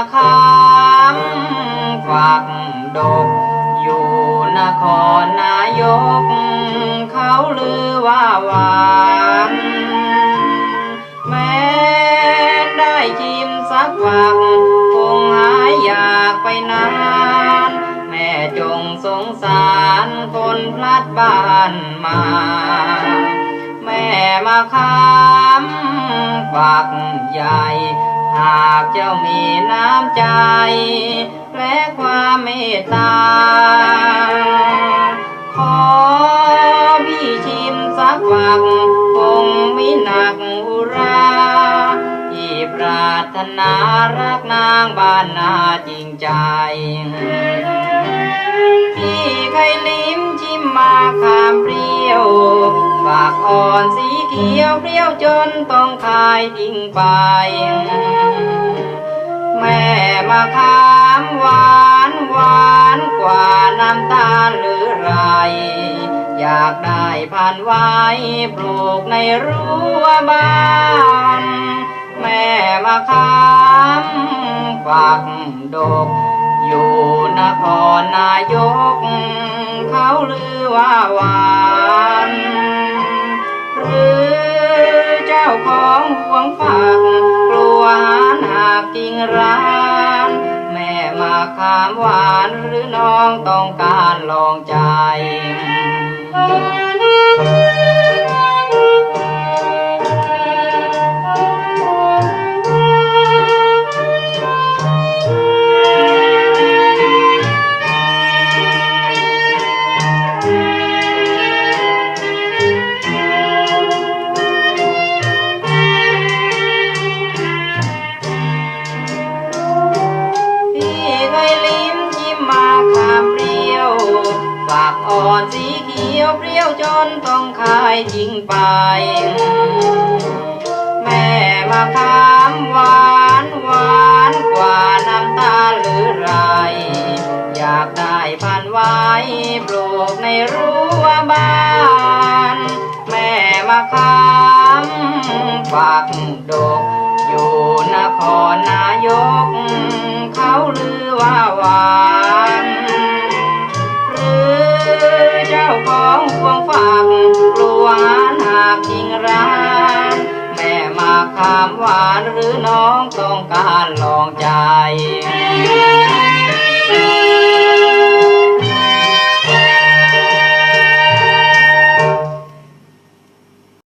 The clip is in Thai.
มาค้ามฝักดก อยู่นครนายก เขาลือว่าหวานแม้ได้ชิมสักฝักคงหายอยากไปนานแม่จงสงสารคนพลัดบ้านมา แม่มาค้ามฝักใหญ่ากเจ้ามีน้ำใจ และความเมตตา ขอพี่ชิมสักฝักคงไมิหนักอุราที่ปรารถนารักนางบ้านนาจริงใจพี่เคยลิ้มชิมมาขามเปรี้ยวฝากอ่อนสี เขียวเปรี้ยวจนต้องคายทิ้งไป แม่มาขามหวานหวานกว่าน้ำตาลหรือไร อยากได้พันไว้ปลูกในรั้วบ้านแม่มาขามฝักดก อยู่นครนายก เขาลือว่าหวาน จริงร้าน แม่มาขามหวานหรือน้องต้องการลองใจ อ่อนสีเขียวเปรี้ยวจนต้องคายทิ้งไป แม่มาขามหวานหวานกว่าน้ำตาหรือไร อยากได้พันไว้ปลูกในรั้วบ้าน แม่มาขามฝักดก อยู่นครนายก เขาลือว่าหวาน ฝักกลัวหากจริงร้านแม่มาคำหวานหรือน้องต้องการลองใจ